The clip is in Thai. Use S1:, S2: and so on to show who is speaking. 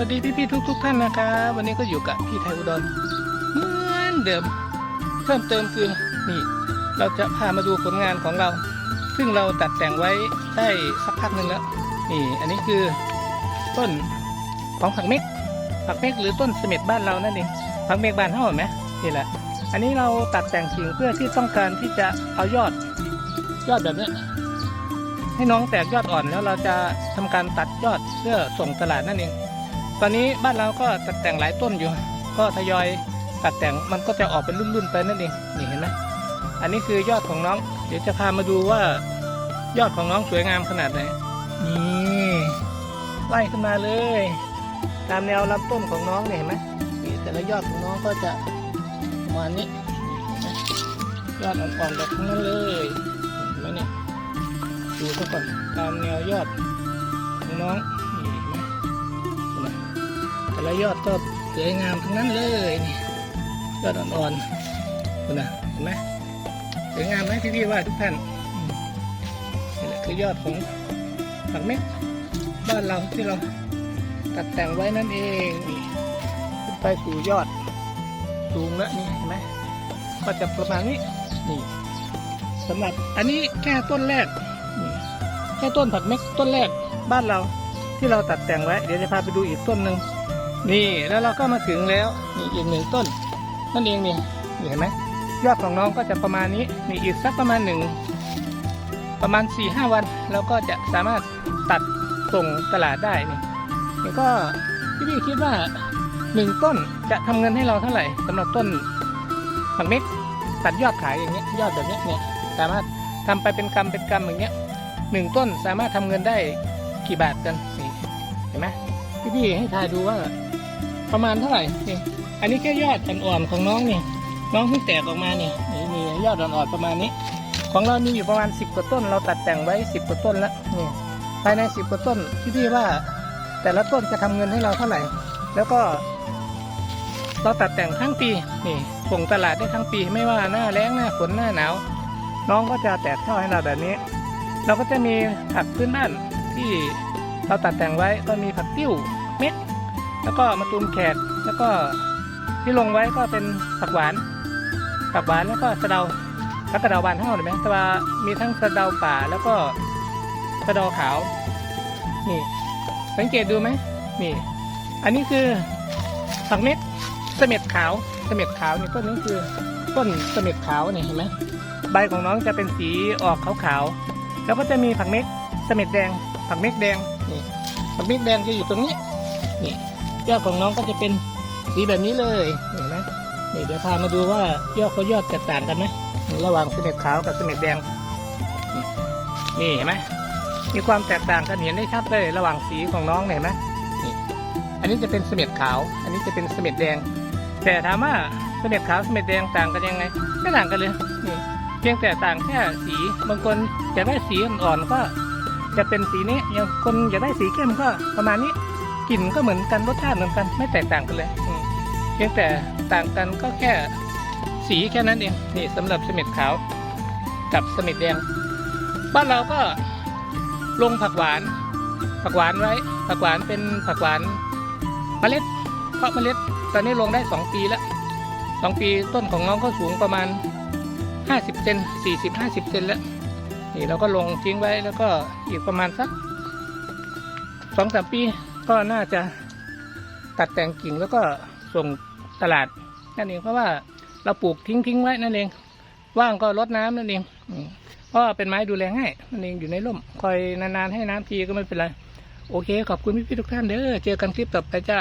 S1: วัสดีพี่ๆทุก ๆ ท่านนะครับ วันนี้ก็อยู่กับพี่ไทยอุดรเหมือนเดิมเพิ่มเติมคือนี่เราจะพามาดูผลงานของเรา ซึ่งเราตัดแต่งไว้ได้สักพักหนึ่งแล้วนี่อันนี้คือต้นของผักเม็กผักเม็กหรือต้นเสม็ดบ้านเรานั่นเองผักเม็กบ้านเท่าไหมนี่แหละ อันนี้เราตัดแต่งกิ่งเพื่อที่ต้องการที่จะเอายอดยอดแบบนี้ให้น้องแตกยอดอ่อนแล้วเราจะทำการตัดยอดเพื่อส่งตลาดนั่นเอง ตอนนี้บ้านเราก็ตัดแต่งหลายต้นอยู่ ก็ทยอยตัดแต่งมันก็จะออกเป็นรุ่นๆไปนั่นเองนี่เห็นไหมอันนี้คือยอดของน้อง เดี๋ยวจะพามาดูว่ายอดของน้องสวยงามขนาดไหนนี่ไล่ขึ้นมาเลย ตามแนวลำต้นของน้องเนี่ยเห็นไหมแต่ละยอดของน้องก็จะประมาณนี้ยอดอ่อนๆแบบนั้นเลยเห็นไหมเนี่ยดูซะก่อนตามแนวยอดของน้อง แต่ละยอดก็สวยงามทั้งนั้นเลยนี่ยอดอ่อนๆดูนะเห็นไหมสวยงามไหมพี่พี่ๆว่าทุกท่านนี่แหละคือยอดของผักเม็ดบ้านเราที่เราตัดแต่งไว้นั่นเองนี่ขึ้นไปสู่ยอดสูงแล้วนี่เห็นไหมก็จะประมาณนี้นี่สำหรับอันนี้แค่ต้นแรกแค่ต้นผักเม็กต้นแรกบ้านเราที่เราตัดแต่งไว้ เดี๋ยวจะพาไปดูอีกต้นหนึ่ง นี่แล้วเราก็มาถึงแล้วนี่อีกหนึ่งต้น นั่นเองนี่เห็นไหมยอดของน้องก็จะประมาณนี้นี่อีกสักประมาณหนึ่งประมาณ4ี่ห้าวันเราก็จะสามารถตัดส่งตลาดได้นี่นี่ก็พี่พี่คิดว่าหนึ่งต้นจะทำเงินให้เราเท่าไหร่สำหรับต้นผักเม็กตัดยอดขายอย่างเงี้ยยอดแบบเนี้ยเนี่ยสามารถทำไปเป็นกำเป็นกำอย่างเงี้ยหนึ่งต้นสามารถทำเงินได้กี่บาทกันนี่เห็นไหมพี่พี่ให้ทายดูว่า ประมาณเท่าไหร่นี่อันนี้แค่ยอดอ่อนๆของน้องนี่น้องเพิ่งแตกออกมาเนี่ยนี่มียอดอ่อนๆประมาณนี้ ของเรามีอยู่ประมาณ 10กว่าต้น เราตัดแต่งไว้ 10กว่าต้นแล้วนี่ภายใน 10กว่าต้นพี่พี่ๆว่า แต่ละต้นจะทำเงินให้เราเท่าไหร่ แล้วก็ เราตัดแต่งทั้งปีนี่ส่งตลาดได้ทั้งปีไม่ว่าหน้าแล้งหน้าฝนหน้าหนาวน้องก็จะแตกช่อให้เราแบบนี้ เราก็จะมีผักพื้นบ้านที่เราตัดแต่งไว้ก็มีผักติ้วเม็ด แล้วก็มะตูมแขกแล้วก็ที่ลงไว้ก็เป็นผักหวานผักหวานแล้วก็สะเดาแล้วกระดาบานเท่าเห็นไหมแต่ว่ามีทั้งสะเดาป่าแล้วก็สะเดาขาว นี่ สังเกตดูไหมนี่ อันนี้คือผักเม็ดเสม็ดขาวเสม็ดขาวนี่ต้นนี้คือต้นเสม็ดขาวนี่เห็นไหมใบของน้องจะเป็นสีออกขาวๆแล้วก็จะมีผักเม็กเสม็ดแดง ผักเม็กแดงนี่ผักเม็กแดงจะอยู่ตรงนี้นี่ ยอดของน้องก็จะเป็นสีแบบนี้เลยเห็นไหมนี่เดี๋ยวพามาดูว่ายอดเขายอดแตกต่างกันไหมระหว่างเสม็ดขาวกับเสม็ดแดงนี่เห็นไหมมีความแตกต่างกันเห็นได้ชัดเลย ระหว่างสีของน้องเนี่ยเห็นไหมนี่อันนี้จะเป็นเสม็ดขาว อันนี้จะเป็นเสม็ดแดง แต่ถามว่าเสม็ดขาวเสม็ดแดงต่างกันยังไง ไม่ต่างกันเลยนี่เพียงแต่ต่างแค่สีบางคนอยากได้สีอ่อนก็จะเป็นสีนี้อย่างคนอยากได้สีเข้มก็ประมาณนี้ กลิ่นก็เหมือนกันรสชาติเหมือนกันไม่แตกต่างกันเลยเพียงแต่ต่างกันก็แค่สีแค่นั้นเองนี่สำหรับสม็ดขาวกับสม็ดแดง บ้านเราก็ลงผักหวาน ผักหวานไว้ ผักหวานเป็นผักหวานเมล็ดเพาะเมล็ดตอนนี้ลงได้สองปีแล้วสองปีต้นของน้องก็สูงประมาณห้าสิบเซนสี่สิบห้าสิบเซนแล้วนี่เราก็ลงทิ้งไว้แล้วก็อีกประมาณสักสองสามปี ก็น่าจะตัดแต่งกิ่งแล้วก็ส่งตลาดนั่นเองเพราะว่าเราปลูกทิ้งทิ้งไว้นั่นเอง ว่างก็รดน้ำนั่นเองเพราะเป็นไม้ดูแลง่ายนั่นเองอยู่ในร่ม คอยนานๆให้น้ำทีก็ไม่เป็นไร โอเค ขอบคุณพี่ๆทุกท่านเด้อเจอกันคลิปต่อไปจ้า